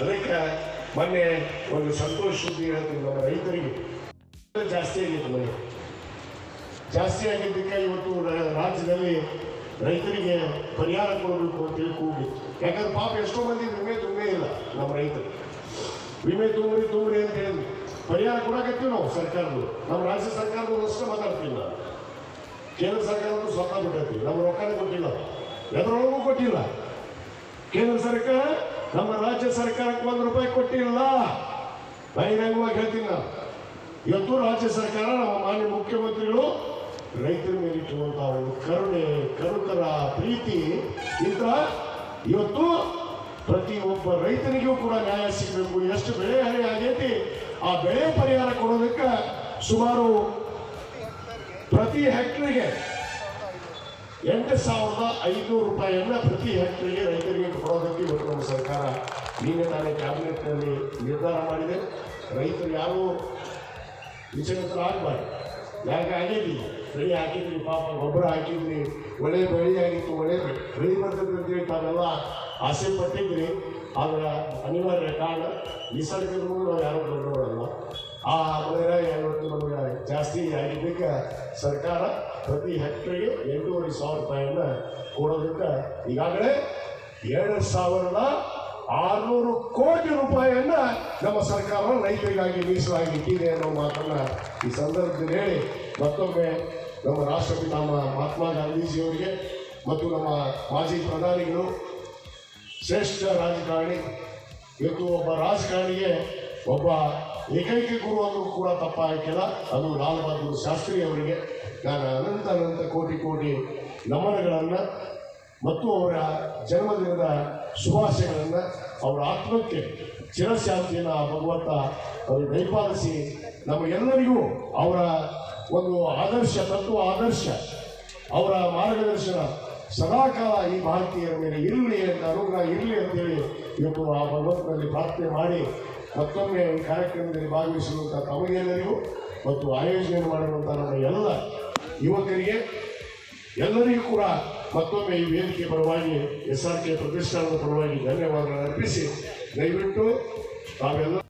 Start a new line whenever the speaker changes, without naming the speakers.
ಅದಕ್ಕೆ ಮೊನ್ನೆ ಒಂದು ಸಂತೋಷ ಸುದ್ದಿ ಹೇಳ್ತೀವಿ ನಮ್ಮ ರೈತರಿಗೆ. ಜಾಸ್ತಿ ಆಗಿತ್ತು ಮನೆ ಜಾಸ್ತಿ ಆಗಿದ್ದಕ್ಕೆ ಇವತ್ತು ರಾಜ್ಯದಲ್ಲಿ ರೈತರಿಗೆ ಪರಿಹಾರ ಕೊಡಬೇಕು ಅಂತೇಳಿ ಕೂಗಿತ್ತು ಯಾಕಂದ್ರೆ ಪಾಪ ಎಷ್ಟೋ ಮಂದಿ ವಿಮೆ ತುಂಬೇ ಇಲ್ಲ ನಮ್ಮ ರೈತರು. ವಿಮೆ ತುಂಬ್ರಿ ತುಂಬ್ರಿ ಅಂತ ಹೇಳಿದ್ವಿ ಪರಿಹಾರ ಕೊಡಕತ್ತೀವಿ ನಾವು ಸರ್ಕಾರದ್ದು ನಮ್ಮ ರಾಜ್ಯ ಸರ್ಕಾರದವ್ರು ಅಷ್ಟೇ ಮಾತಾಡ್ತೀವಿ ನಾವು ಕೇಂದ್ರ ಸರ್ಕಾರದವರು ಸ್ವತಃ ಬಿಟ್ಟೈತಿ ನಮ್ಮ ರೊಕ್ಕನೇ ಕೊಟ್ಟಿಲ್ಲ. ಎದರೊಳಗೂ ಕೊಟ್ಟಿಲ್ಲ. ಕೇಂದ್ರ ಸರ್ಕಾರ ನಮ್ಮ ರಾಜ್ಯ ಸರ್ಕಾರಕ್ಕೆ ಒಂದು ರೂಪಾಯಿ ಕೊಟ್ಟಿಲ್ಲ. ಬಹಿರಂಗವಾಗಿ ಹೇಳ್ತೀನಿ ನಾನು. ಇವತ್ತು ರಾಜ್ಯ ಸರ್ಕಾರ, ನಮ್ಮ ಮಾನ್ಯ ಮುಖ್ಯಮಂತ್ರಿಗಳು ರೈತರ ಮೇಲೆ ಇಟ್ಟುವಂತಹ ಒಂದು ಕರುಣೆ, ಕರುಕರ ಪ್ರೀತಿ ಇಂತ ಇವತ್ತು ಪ್ರತಿಯೊಬ್ಬ ರೈತನಿಗೂ ಕೂಡ ನ್ಯಾಯ ಸಿಗಬೇಕು. ಎಷ್ಟು ಬೆಳೆ ಹರಿ ಆಗೈತಿ, ಆ ಬೆಳೆ ಪರಿಹಾರ ಕೊಡೋದಕ್ಕೆ ಸುಮಾರು ಪ್ರತಿ ಹೆಕ್ಟರ್ಗೆ ಎಂಟು ಸಾವಿರದ ಐನೂರು ರೂಪಾಯಿಯನ್ನು ಪ್ರತಿ ಹೆಕ್ಟರ್ಗೆ ರೈತರಿಗೆ ಕೊಡೋದಕ್ಕೆ ಇವತ್ತು ನಮ್ಮ ಸರ್ಕಾರ ನಿನ್ನೆ ನಾನೇ ಕ್ಯಾಬಿನೆಟ್ನಲ್ಲಿ ನಿರ್ಧಾರ ಮಾಡಿದೆ. ರೈತರು ಯಾರು ವಿಚಲಿತರಾಗಬಾರ್ದು ಯಾಕೆ ಆಗಿದ್ದೀನಿ ಬೆಳೆ ಹಾಕಿದ್ರಿ ಪಾಪ ಗೊಬ್ಬರ ಹಾಕಿದ್ರಿ ಒಳ್ಳೆ ಬೆಳೆ ಆಗಿತ್ತು ಒಳ್ಳೆ ಬೆಳೆ ಬರ್ತದೆ ತಾವೆಲ್ಲ ಆಸೆ ಪಟ್ಟಿದ್ರಿ ಆದರೆ ಅನಿವಾರ್ಯ ಕಾರಣ, ನಿಸರ್ಗದ ನಾವು ಯಾರು ದೊಡ್ಡವರಲ್ಲ ಆ ಮಳೆ ಐವತ್ತು ನಮಗೆ ಜಾಸ್ತಿ ಆಗಿದ್ದಕ್ಕೆ ಸರ್ಕಾರ ಪ್ರತಿ ಹೆಕ್ಟರ್ಗೆ ಎಂಟೂವರೆ ಸಾವಿರ ರೂಪಾಯಿಯನ್ನ ಕೊಡೋದಕ್ಕೆ ಈಗಾಗಲೇ ಎರಡು ಸಾವಿರದ ಆರುನೂರು ಕೋಟಿ ರೂಪಾಯಿಯನ್ನ ನಮ್ಮ ಸರ್ಕಾರ ರೈತರಿಗಾಗಿ ಮೀಸಲಾಗಿ ಇಟ್ಟಿದೆ ಅನ್ನೋ ಮಾತನ್ನ ಈ ಸಂದರ್ಭದಲ್ಲಿ ಹೇಳಿ ಮತ್ತೊಮ್ಮೆ ನಮ್ಮ ರಾಷ್ಟ್ರಪಿತ ಮಹಾತ್ಮ ಗಾಂಧೀಜಿಯವರಿಗೆ ಮತ್ತು ನಮ್ಮ ಮಾಜಿ ಪ್ರಧಾನಿಗಳು, ಶ್ರೇಷ್ಠ ರಾಜಕಾರಣಿ, ಇವತ್ತು ಒಬ್ಬ ರಾಜಕಾರಣಿಗೆ ಒಬ್ಬ ಏಕೈಕ ಗುರು ಅಂದ್ರೂ ಕೂಡ ತಪ್ಪಾಗಿಲ್ಲ ಅದು ಲಾಲ್ ಬಹದ್ದೂರ್ ಶಾಸ್ತ್ರಿ ಅವರಿಗೆ ನಾನು ಅನಂತ ಅನಂತ ಕೋಟಿ ಕೋಟಿ ನಮನಗಳನ್ನು ಮತ್ತು ಅವರ ಜನ್ಮದಿನದ ಶುಭಾಶಯಗಳನ್ನು ಅವರ ಆತ್ಮಕ್ಕೆ ಚಿರಶಾಂತಿಯನ್ನು ಭಗವಂತ ಅವರು ದಯಪಾಲಿಸಿ ನಮಗೆಲ್ಲರಿಗೂ ಅವರ ಒಂದು ಆದರ್ಶ ತತ್ವ ಆದರ್ಶ ಅವರ ಮಾರ್ಗದರ್ಶನ ಸದಾಕಾಲ ಈ ಭಾರತೀಯರ ಮೇಲೆ ಇರಲಿ ಅಂತ, ಅನುಗ್ರಹ ಇರಲಿ ಅಂತೇಳಿ ಇವತ್ತು ಆ ಭಗವಂತನಲ್ಲಿ ಪ್ರಾರ್ಥನೆ ಮಾಡಿ ಮತ್ತೊಮ್ಮೆ ಈ ಕಾರ್ಯಕ್ರಮದಲ್ಲಿ ಭಾಗವಹಿಸುವಂಥ ತಮಗೆಲ್ಲರಿಗೂ ಮತ್ತು ಆಯೋಜನೆ ಮಾಡಿರುವಂಥ ನಮ್ಮ ಎಲ್ಲ ಯುವಕರಿಗೆ ಎಲ್ಲರಿಗೂ ಕೂಡ ಮತ್ತೊಮ್ಮೆ ಈ ವೇದಿಕೆ ಪರವಾಗಿ ಎಸ್ ಆರ್ ಕೆ ಪ್ರತಿಷ್ಠಾನದ ಪರವಾಗಿ ಧನ್ಯವಾದಗಳನ್ನು ಅರ್ಪಿಸಿ, ದಯವಿಟ್ಟು ತಾವೆಲ್ಲ